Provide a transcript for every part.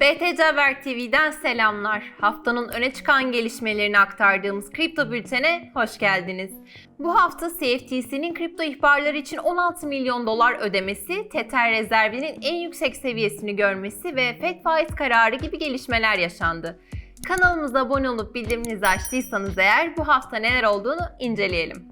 BTC Haber TV'den selamlar. Haftanın öne çıkan gelişmelerini aktardığımız kripto bültene hoş geldiniz. Bu hafta CFTC'nin kripto ihbarları için 16 milyon dolar ödemesi, Tether rezervinin en yüksek seviyesini görmesi ve FED faiz kararı gibi gelişmeler yaşandı. Kanalımıza abone olup bildiriminizi açtıysanız eğer bu hafta neler olduğunu inceleyelim.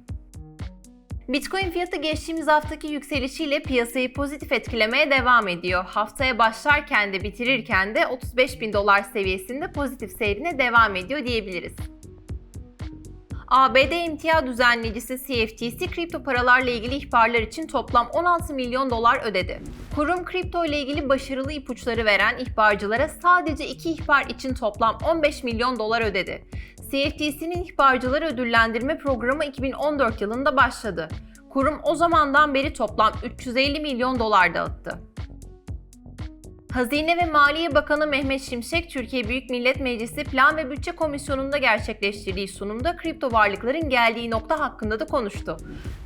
Bitcoin fiyatı geçtiğimiz haftaki yükselişiyle piyasayı pozitif etkilemeye devam ediyor. Haftaya başlarken de bitirirken de 35 bin dolar seviyesinde pozitif seyrine devam ediyor diyebiliriz. ABD emtia düzenleyicisi CFTC kripto paralarla ilgili ihbarlar için toplam 16 milyon dolar ödedi. Kurum kripto ile ilgili başarılı ipuçları veren ihbarcılara sadece iki ihbar için toplam 15 milyon dolar ödedi. CFTC'nin ihbarcıları ödüllendirme programı 2014 yılında başladı. Kurum o zamandan beri toplam 350 milyon dolar dağıttı. Hazine ve Maliye Bakanı Mehmet Şimşek, Türkiye Büyük Millet Meclisi Plan ve Bütçe Komisyonu'nda gerçekleştirdiği sunumda kripto varlıkların geldiği nokta hakkında da konuştu.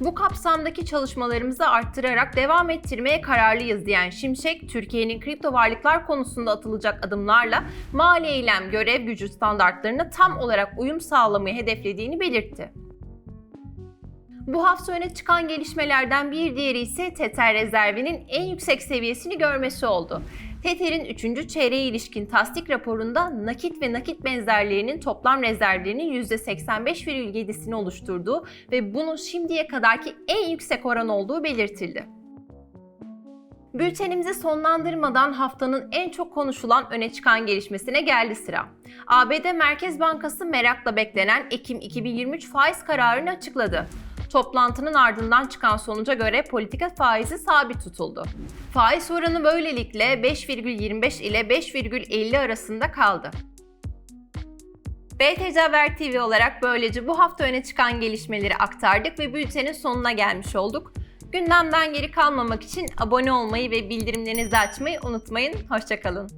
Bu kapsamdaki çalışmalarımızı arttırarak devam ettirmeye kararlıyız diyen Şimşek, Türkiye'nin kripto varlıklar konusunda atılacak adımlarla mali eylem görev gücü standartlarına tam olarak uyum sağlamayı hedeflediğini belirtti. Bu hafta öne çıkan gelişmelerden bir diğeri ise Tether rezervinin en yüksek seviyesini görmesi oldu. Tether'in 3. çeyreğe ilişkin tasdik raporunda nakit ve nakit benzerlerinin toplam rezervlerinin %85,7'sini oluşturduğu ve bunun şimdiye kadarki en yüksek oran olduğu belirtildi. Bültenimizi sonlandırmadan haftanın en çok konuşulan öne çıkan gelişmesine geldi sıra. ABD Merkez Bankası merakla beklenen Ekim 2023 faiz kararını açıkladı. Toplantının ardından çıkan sonuca göre politika faizi sabit tutuldu. Faiz oranı böylelikle 5,25 ile 5,50 arasında kaldı. BTC Haber TV olarak böylece bu hafta öne çıkan gelişmeleri aktardık ve bültenin sonuna gelmiş olduk. Gündemden geri kalmamak için abone olmayı ve bildirimlerinizi açmayı unutmayın. Hoşçakalın.